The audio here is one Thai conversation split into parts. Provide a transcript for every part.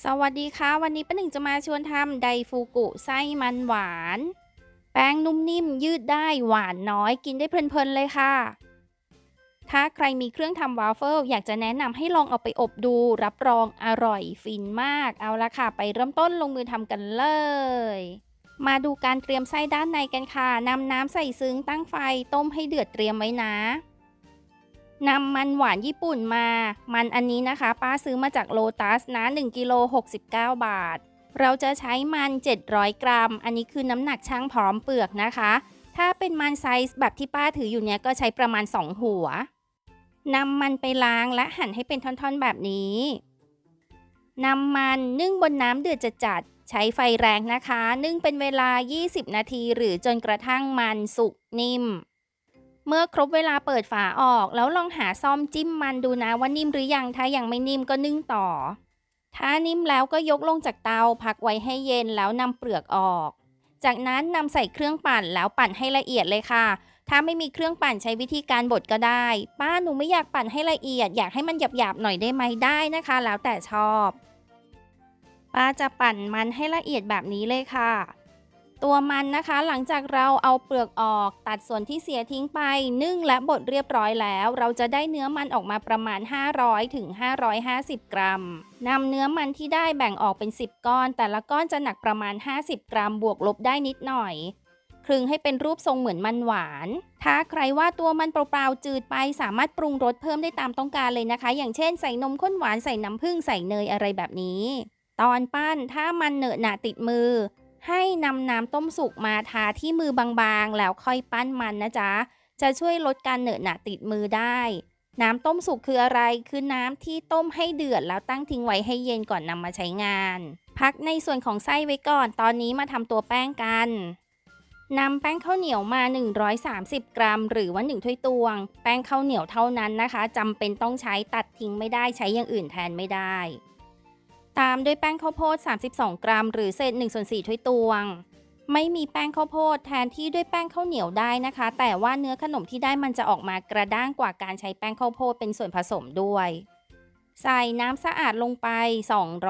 สวัสดีค่ะ วันนี้ป้าหนึ่งจะมาชวนทำไดฟูกุไส้มันหวาน แป้งนุ่มนิ่มยืดได้หวานน้อยกินได้เพลินๆเลยค่ะ ถ้าใครมีเครื่องทำวาฟเฟิลอยากจะแนะนำให้ลองเอาไปอบดู รับรองอร่อยฟินมากเอาละค่ะ ไปเริ่มต้นลงมือทำกันเลย มาดูการเตรียมไส้ด้านในกันค่ะนำน้ำใส่ซึ้งตั้งไฟต้มให้เดือดเตรียมไว้นะ นำมันหวานญี่ปุ่นมา มันอันนี้นะคะ ป้าซื้อมาจากโลตัสนะ1กิโล69 บาท เราจะใช้มัน 700 กรัม อันนี้คือน้ำหนักช่างพร้อมเปลือกนะคะ ถ้าเป็นมันไซส์แบบที่ป้าถืออยู่เนี้ยก็ใช้ประมาณ 2 หัวนำมันไปล้างและหั่นให้เป็นท่อนๆแบบนี้นำมันนึ่งบนน้ำเดือดจัดๆใช้ไฟแรงนะคะ นึ่งเป็นเวลา 20 นาที หรือจนกระทั่งมันสุกนิ่ม เมื่อครบเวลาเปิดฝาออก แล้วลองหาซ่อมจิ้มมันดูนะว่านิ่มหรือยัง ถ้ายังไม่นิ่มก็นึ่งต่อ ถ้านิ่มแล้วก็ยกลงจากเตาพักไว้ให้เย็นแล้วนำเปลือกออก จากนั้นนำใส่เครื่องปั่นแล้วปั่นให้ละเอียดเลยค่ะ ถ้าไม่มีเครื่องปั่นใช้วิธีการบดก็ได้ ป้าหนูไม่อยากปั่นให้ละเอียด อยากให้มันหยาบๆหน่อยได้ไหมได้นะคะ แล้วแต่ชอบ ป้าจะปั่นมันให้ละเอียดแบบนี้เลยค่ะ ตัวมันนะคะหลังจากเราเอาเปลือกออกตัดส่วนที่เสียทิ้งไป นึ่งและบดเรียบร้อยแล้ว เราจะได้เนื้อมันออกมาประมาณ 500ถึง550 กรัมนำเนื้อมันที่ได้แบ่งออกเป็น 10 ก้อน แต่ละก้อนจะหนักประมาณ 50 กรัมบวกลบได้นิดหน่อยคลึงให้เป็นรูปทรงเหมือนมันหวาน ถ้าใครว่าตัวมันเปล่าๆจืดไปสามารถปรุงรสเพิ่มได้ตามต้องการเลยนะคะ อย่างเช่นใส่นมข้นหวานใส่น้ำผึ้งใส่เนยอะไรแบบนี้ ตอนปั้นถ้ามันเหนอะหนะติดมือ ให้นำน้ำต้มสุกมาทาที่มือบางๆ แล้วค่อยปั้นมันนะจ๊ะ จะช่วยลดการเหนอะหนะติดมือได้ น้ำต้มสุกคืออะไร คือน้ำที่ต้มให้เดือดแล้วตั้งทิ้งไว้ให้เย็นก่อนนำมาใช้งาน พักในส่วนของไส้ไว้ก่อน ตอนนี้มาทำตัวแป้งกันนำแป้งข้าวเหนียวมา 130 กรัม หรือว่า 1 ถ้วยตวง แป้งข้าวเหนียวเท่านั้นนะคะจำเป็นต้องใช้ตัดทิ้งไม่ได้ใช้อย่างอื่นแทนไม่ได้ ตามด้วยแป้งข้าวโพด 32 กรัม หรือเศษ1ส่วน4ถ้วยตวง ไม่มีแป้งข้าวโพดแทนที่ด้วยแป้งข้าวเหนียวได้นะคะ แต่ว่าเนื้อขนมที่ได้มันจะออกมากระด้างกว่าการใช้แป้งข้าวโพดเป็นส่วนผสมด้วย ใส่น้ำสะอาดลงไป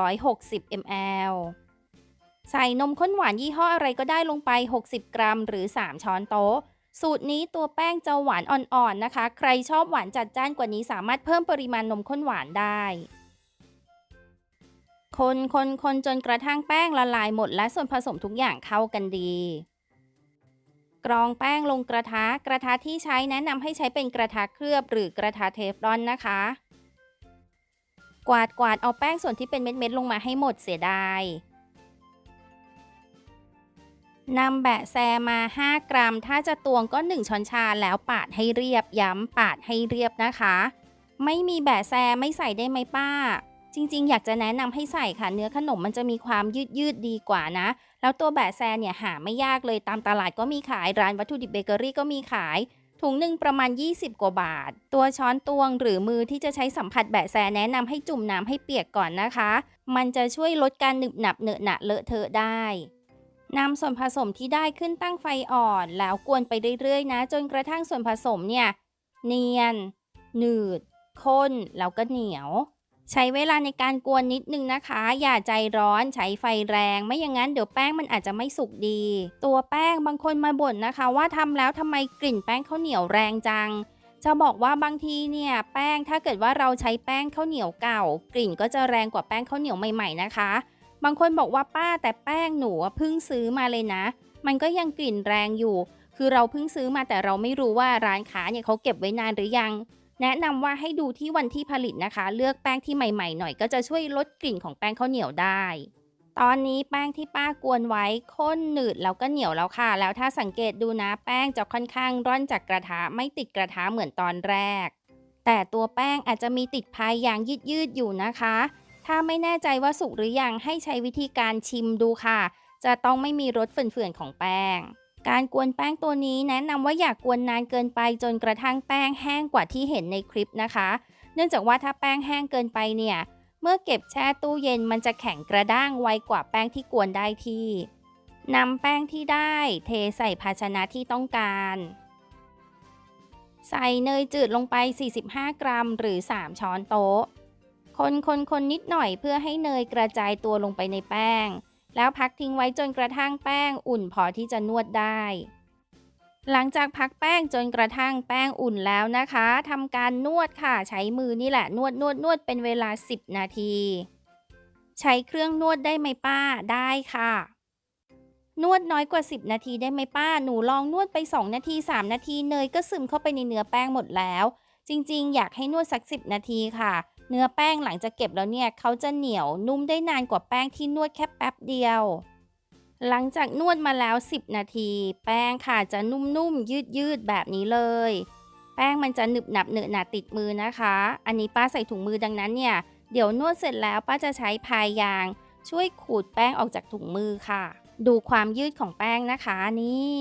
260 ml ใส่นมข้นหวานยี่ห้ออะไรก็ได้ลงไป 60 กรัม หรือ 3 ช้อนโต๊ะ สูตรนี้ตัวแป้งจะหวานอ่อนๆนะคะ ใครชอบหวานจัดจ้านกว่านี้สามารถเพิ่มปริมาณนมข้นหวานได้ คนคนคนจนกระทั่งแป้งละลายหมดและส่วนผสมทุกอย่างเข้ากันดี กรองแป้งลงกระทะ กระทะที่ใช้แนะนำให้ใช้เป็นกระทะเคลือบหรือกระทะเทฟลอนนะคะ กวาดกวาดเอาแป้งส่วนที่เป็นเม็ดๆลงมาให้หมดเสียดายนำแบะแซมา 5 กรัม ถ้าจะตวงก็ 1 ช้อนชาแล้วปาดให้เรียบ ย้ำปาดให้เรียบนะคะ ไม่มีแบะแซไม่ใส่ได้ไหมป้า จริงๆ อยากจะแนะนำให้ใส่ค่ะ เนื้อขนมมันจะมีความยืดยืดดีกว่านะ แล้วตัวแบะแซนเนี่ยหาไม่ยากเลยตามตลาดก็มีขายร้านวัตถุดิบเบเกอรี่ก็มีขาย ถุงหนึ่งประมาณ 20 กว่าบาท ตัวช้อนตวงหรือมือที่จะใช้สัมผัสแบะแซแนะนำให้จุ่มน้ำให้เปียกก่อนนะคะ มันจะช่วยลดการหนึบหนับเหนอะหนะเลอะเทอะได้นำส่วนผสมที่ได้ขึ้นตั้งไฟอ่อน แล้วกวนไปเรื่อยๆนะ จนกระทั่งส่วนผสมเนี่ยเนียน หนืดข้นแล้วก็เหนียว ใช้เวลาในการกวนนิดนึงนะคะ อย่าใจร้อนใช้ไฟแรง ไม่อย่างนั้นเดี๋ยวแป้งมันอาจจะไม่สุกดี ตัวแป้งบางคนมาบ่นนะคะ ว่าทำแล้วทำไมกลิ่นแป้งข้าวเหนียวแรงจัง จะบอกว่าบางทีเนี่ยแป้งถ้าเกิดว่าเราใช้แป้งข้าวเหนียวเก่า กลิ่นก็จะแรงกว่าแป้งข้าวเหนียวใหม่ๆนะคะ บางคนบอกว่าป้าแต่แป้งหนูเพิ่งซื้อมาเลยนะ มันก็ยังกลิ่นแรงอยู่ คือเราเพิ่งซื้อมาแต่เราไม่รู้ว่าร้านค้าเนี่ยเขาเก็บไว้นานหรือยัง แนะนำว่าให้ดูที่วันที่ผลิตนะคะ เลือกแป้งที่ใหม่ๆหน่อยก็จะช่วยลดกลิ่นของแป้งข้าวเหนียวได้ ตอนนี้แป้งที่ป้ากวนไว้ข้นหนืดแล้วก็เหนียวแล้วค่ะ แล้วถ้าสังเกตดูนะแป้งจะค่อนข้างร่อนจากกระทะไม่ติดกระทะเหมือนตอนแรก แต่ตัวแป้งอาจจะมีติดพายอย่างยืดๆอยู่นะคะ ถ้าไม่แน่ใจว่าสุกหรือยังให้ใช้วิธีการชิมดูค่ะ จะต้องไม่มีรสเฟื่อนๆของแป้ง การกวนแป้งตัวนี้แนะนำว่าอย่ากกวนนานเกินไปจนกระทั่งแป้งแห้งกว่าที่เห็นในคลิปนะคะ เนื่องจากว่าถ้าแป้งแห้งเกินไปเนี่ย เมื่อเก็บแช่ตู้เย็นมันจะแข็งกระด้างไวกว่าแป้งที่กวนได้ที่นำแป้งที่ได้เทใส่ภาชนะที่ต้องการ ใส่เนยจืดลงไป 45 กรัม หรือ 3 ช้อนโต๊ะ คนคนคนนิดหน่อยเพื่อให้เนยกระจายตัวลงไปในแป้ง แล้วพักทิ้งไว้จนกระทั่งแป้งอุ่นพอที่จะนวดได้ หลังจากพักแป้งจนกระทั่งแป้งอุ่นแล้วนะคะทำการนวดค่ะใช้มือนี่แหละนวดนวดนวดเป็นเวลา 10 นาที ใช้เครื่องนวดได้ไหมป้าได้ค่ะ นวดน้อยกว่า 10 นาทีได้ไหมป้า หนูลองนวดไป 2 นาที 3 นาทีเนยก็ซึมเข้าไปในเนื้อแป้งหมดแล้ว จริง ๆ อยากให้นวดสัก 10 นาทีค่ะ เนื้อแป้งหลังจากเก็บแล้วเนี่ยเขาจะเหนียวนุ่มได้นานกว่าแป้งที่นวดแค่แป๊บเดียว หลังจากนวดมาแล้ว 10 นาที แป้งค่ะจะนุ่มๆ ยืดๆ แบบนี้เลย แป้งมันจะหนึบหนับเหนอหนาติดมือนะคะ อันนี้ป้าใส่ถุงมือดังนั้นเนี่ยเดี๋ยวนวดเสร็จแล้วป้าจะใช้พายยาง ช่วยขูดแป้งออกจากถุงมือค่ะ ดูความยืดของแป้งนะคะนี่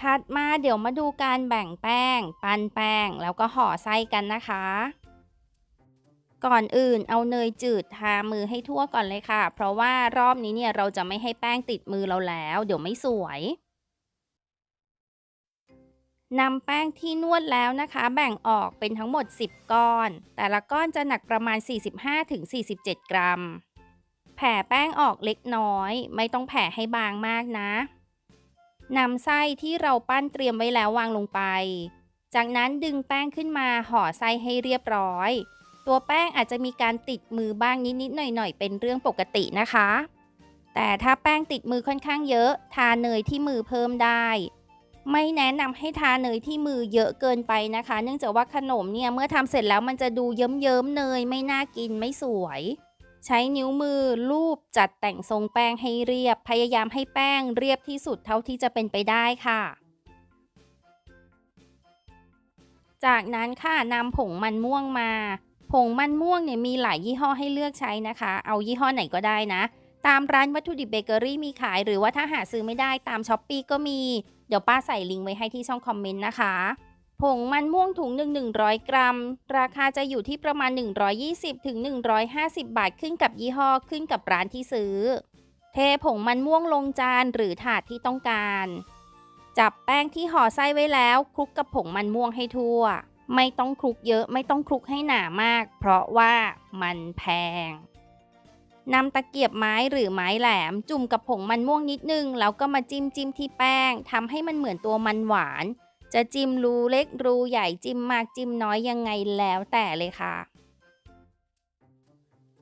ถัดมาเดี๋ยวมาดูการแบ่งแป้ง ปั้นแป้ง แล้วก็ห่อไส้กันนะคะ ก่อนอื่นเอาเนยจืดทามือให้ทั่วก่อนเลยค่ะ เพราะว่ารอบนี้เนี่ยเราจะไม่ให้แป้งติดมือเราแล้ว เดี๋ยวไม่สวยนำแป้งที่นวดแล้วนะคะ แบ่งออกเป็นทั้งหมด 10 ก้อน แต่ละก้อนจะหนักประมาณ 45-47 กรัม แผ่แป้งออกเล็กน้อย ไม่ต้องแผ่ให้บางมากนะ นำไส้ที่เราปั้นเตรียมไว้แล้ววางลงไป จากนั้นดึงแป้งขึ้นมาห่อไส้ให้เรียบร้อย ตัวแป้งอาจจะมีการติดมือบ้างนิดๆหน่อยๆ เป็นเรื่องปกตินะคะ แต่ถ้าแป้งติดมือค่อนข้างเยอะ ทาเนยที่มือเพิ่มได้ ไม่แนะนำให้ทาเนยที่มือเยอะเกินไปนะคะ เนื่องจากว่าขนมเนี่ยเมื่อทำเสร็จแล้วมันจะดูเยิ้มๆเนยไม่น่ากินไม่สวย ใช้นิ้วมือลูบจัดแต่งทรงแป้งให้เรียบ พยายามให้แป้งเรียบที่สุดเท่าที่จะเป็นไปได้ค่ะ จากนั้นค่ะนำผงมันม่วงมา ผงมันม่วงเนี่ยมีหลายยี่ห้อให้เลือกใช้นะคะ เอายี่ห้อไหนก็ได้นะ ตามร้านวัตถุดิบเบเกอรี่มีขาย หรือว่าถ้าหาซื้อไม่ได้ตามช้อปปีก็มี เดี๋ยวป้าใส่ลิงก์ไว้ให้ที่ช่องคอมเมนต์นะคะ ผงมันม่วงถุงหนึ่ง100 กรัม ราคาจะอยู่ที่ประมาณ 120ถึง150 บาทขึ้นกับยี่ห้อขึ้นกับร้านที่ซื้อ เทผงมันม่วงลงจานหรือถาดที่ต้องการ จับแป้งที่ห่อไส้ไว้แล้วคลุกกับผงมันม่วงให้ทั่ว ไม่ต้องคลุกเยอะไม่ต้องคลุกให้หนามาก เพราะว่ามันแพงนำตะเกียบไม้หรือไม้แหลม จุ่มกับผงมันม่วงนิดนึง แล้วก็มาจิ้มจิ้มที่แป้งทำให้มันเหมือนตัวมันหวาน จะจิ้มรูเล็กรูใหญ่จิ้มมากจิ้มน้อยยังไงแล้วแต่เลยค่ะ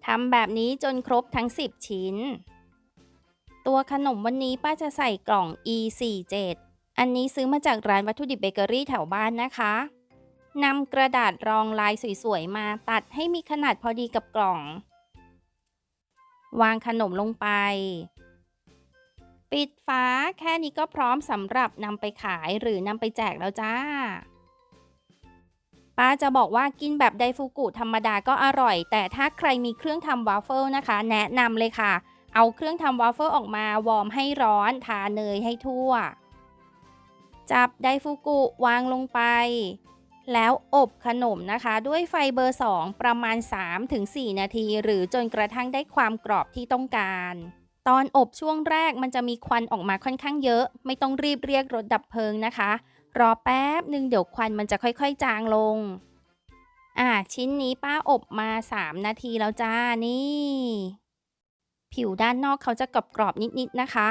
ทำแบบนี้จนครบทั้ง 10 ชิ้น ตัวขนมวันนี้ป้าจะใส่กล่อง E47 อันนี้ซื้อมาจากร้านวัตถุดิบเบเกอรี่แถวบ้านนะคะนำกระดาษรองลายสวยๆ มาตัดให้มีขนาดพอดีกับกล่อง วางขนมลงไป ปิดฝาแค่นี้ก็พร้อมสำหรับนำไปขายหรือนำไปแจกแล้วจ้า ป้าจะบอกว่ากินแบบไดฟูกุธรรมดาก็อร่อย แต่ถ้าใครมีเครื่องทำวาฟเฟิลนะคะ แนะนำเลยค่ะ เอาเครื่องทำวาฟเฟิลออกมาวอร์มให้ร้อน ทาเนยให้ทั่ว จับไดฟูกุวางลงไป แล้วอบขนมนะคะ ด้วยไฟเบอร์ 2 ประมาณ 3-4 นาที หรือจนกระทั่งได้ความกรอบที่ต้องการ ตอนอบช่วงแรกมันจะมีควันออกมาค่อนข้างเยอะ ไม่ต้องรีบเรียกรถดับเพลิงนะคะ รอแป๊บหนึ่งเดี๋ยวควันมันจะค่อยๆจางลง อ่าชิ้นนี้ป้าอบมา 3 นาทีแล้วจ้านี่ ผิวด้านนอกเขาจะกรอบๆนิดๆนะคะ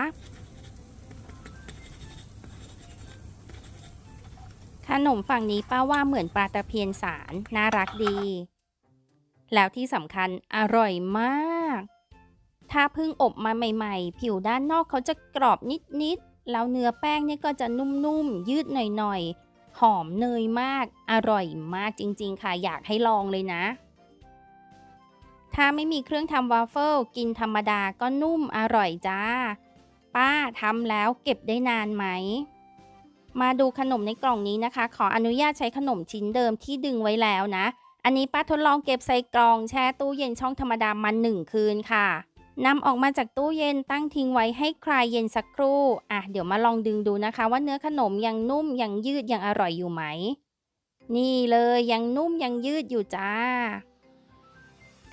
ขนมฝั่งนี้ป้าว่าเหมือนปลาตะเพียนสารน่ารักดี แล้วที่สำคัญอร่อยมาก ถ้าเพิ่งอบมาใหม่ ๆ ผิวด้านนอกเขาจะกรอบนิดๆ แล้วเนื้อแป้งเนี่ยก็จะนุ่มๆ ยืดหน่อยๆ หอมเนยมาก อร่อยมากจริงๆ ค่ะ อยากให้ลองเลยนะ ถ้าไม่มีเครื่องทำวาฟเฟิลกินธรรมดาก็นุ่มอร่อยจ้า ป้าทำแล้วเก็บได้นานไหม มาดูขนมในกล่องนี้นะคะ ขออนุญาตใช้ขนมชิ้นเดิมที่ดึงไว้แล้วนะ อันนี้ป้าทดลองเก็บใส่กล่องแช่ตู้เย็นช่องธรรมดามาหนึ่งคืนค่ะ นำออกมาจากตู้เย็นตั้งทิ้งไว้ให้คลายเย็นสักครู่ อะเดี๋ยวมาลองดึงดูนะคะ ว่าเนื้อขนมยังนุ่มยังยืดยังอร่อยอยู่ไหม นี่เลยยังนุ่มยังยืดอยู่จ้า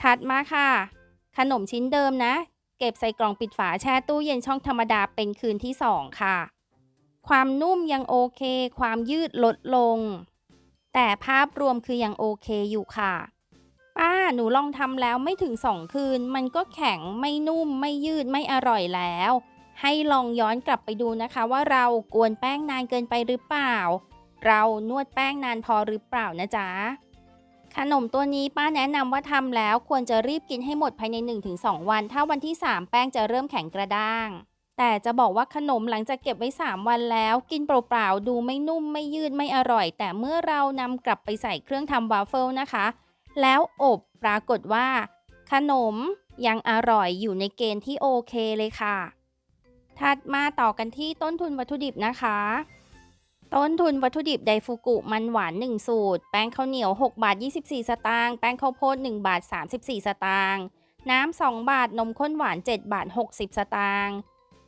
ถัดมาค่ะ ขนมชิ้นเดิมนะ เก็บใส่กล่องปิดฝาแช่ตู้เย็นช่องธรรมดาเป็นคืนที่ 2 ค่ะ ความนุ่มยังโอเค ความยืดลดลง แต่ภาพรวมคือยังโอเคอยู่ค่ะ หนูลองทำแล้วไม่ถึงสองคืน มันก็แข็งไม่นุ่มไม่ยืดไม่อร่อยแล้ว ให้ลองย้อนกลับไปดูนะคะ ว่าเรากวนแป้งนานเกินไปหรือเปล่า เรานวดแป้งนานพอหรือเปล่านะจ๊ะขนมตัวนี้ป้าแนะนำว่าทำแล้วควรจะรีบกินให้หมดภายใน 1-2 วัน ถ้าวันที่ 3 แป้งจะเริ่มแข็งกระด้าง แต่จะบอกว่าขนมหลังจากเก็บไว้ 3 วันแล้ว กินเปล่าๆดูไม่นุ่มไม่ยืดไม่อร่อย แต่เมื่อเรานำกลับไปใส่เครื่องทำวาฟเฟิลนะคะ แล้วอบปรากฏว่า ขนมยังอร่อยอยู่ในเกณฑ์ที่โอเคเลยค่ะ ถัดมาต่อกันที่ต้นทุนวัตถุดิบนะคะ ต้นทุนวัตถุดิบไดฟูกุมันหวาน 1 สูตร แป้งข้าวเหนียว 6 บาท 24 สตางค์ แป้งข้าวโพด 1 บาท 34 สตางค์ น้ำ 2 บาท นมข้นหวาน 7 บาท 60 สตางค์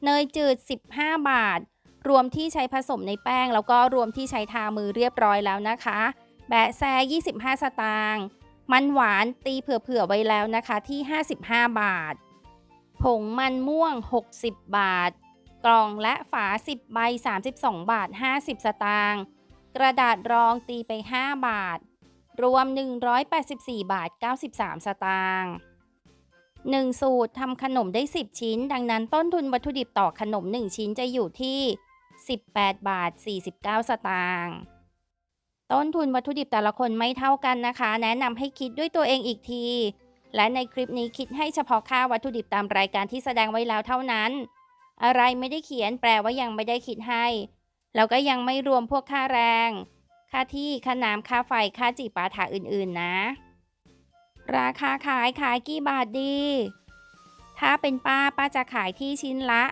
เนยจืด 15 บาท รวมที่ใช้ผสมในแป้ง แล้วก็รวมที่ใช้ทามือเรียบร้อยแล้วนะคะ แบะแซ25 สตางค์ มันหวานตีเผื่อๆไว้แล้วนะคะที่ 55 บาท ผงมันม่วง 60 บาท กล่องและฝา 10 ใบ 32 บาท 50 สตางค์ กระดาษรองตีไป 5 บาท รวม 184 บาท 93 สตางค์1สูตรทำขนมได้ 10 ชิ้น ดังนั้นต้นทุนวัตถุดิบต่อขนม 1 ชิ้นจะอยู่ที่ 18 บาท 49 สตางค์ ต้นทุนวัตถุดิบแต่ละคนไม่เท่ากันนะคะ แนะนำให้คิดด้วยตัวเองอีกที และในคลิปนี้คิดให้เฉพาะค่าวัตถุดิบตามรายการที่แสดงไว้แล้วเท่านั้น อะไรไม่ได้เขียนแปลว่ายังไม่ได้คิดให้ แล้วก็ยังไม่รวมพวกค่าแรง ค่าที่ ค่าน้ำค่าไฟ ค่าจีปาถาอื่นๆนะ ราคาขายขายกี่บาทดี ถ้าเป็นป้าป้าจะขายที่ชิ้นละ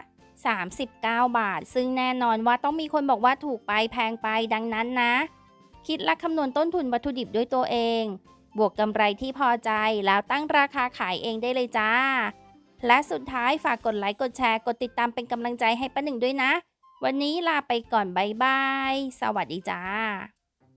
39 บาท ซึ่งแน่นอนว่าต้องมีคนบอกว่าถูกไปแพงไปดังนั้นนะ คิดและคำนวณต้นทุนวัตถุดิบด้วยตัวเอง บวกกำไรที่พอใจแล้วตั้งราคาขายเองได้เลยจ้า และสุดท้ายฝากกดไลค์กดแชร์กดติดตามเป็นกำลังใจให้ป้าหนึ่งด้วยนะ วันนี้ลาไปก่อนบายบาย สวัสดีจ้า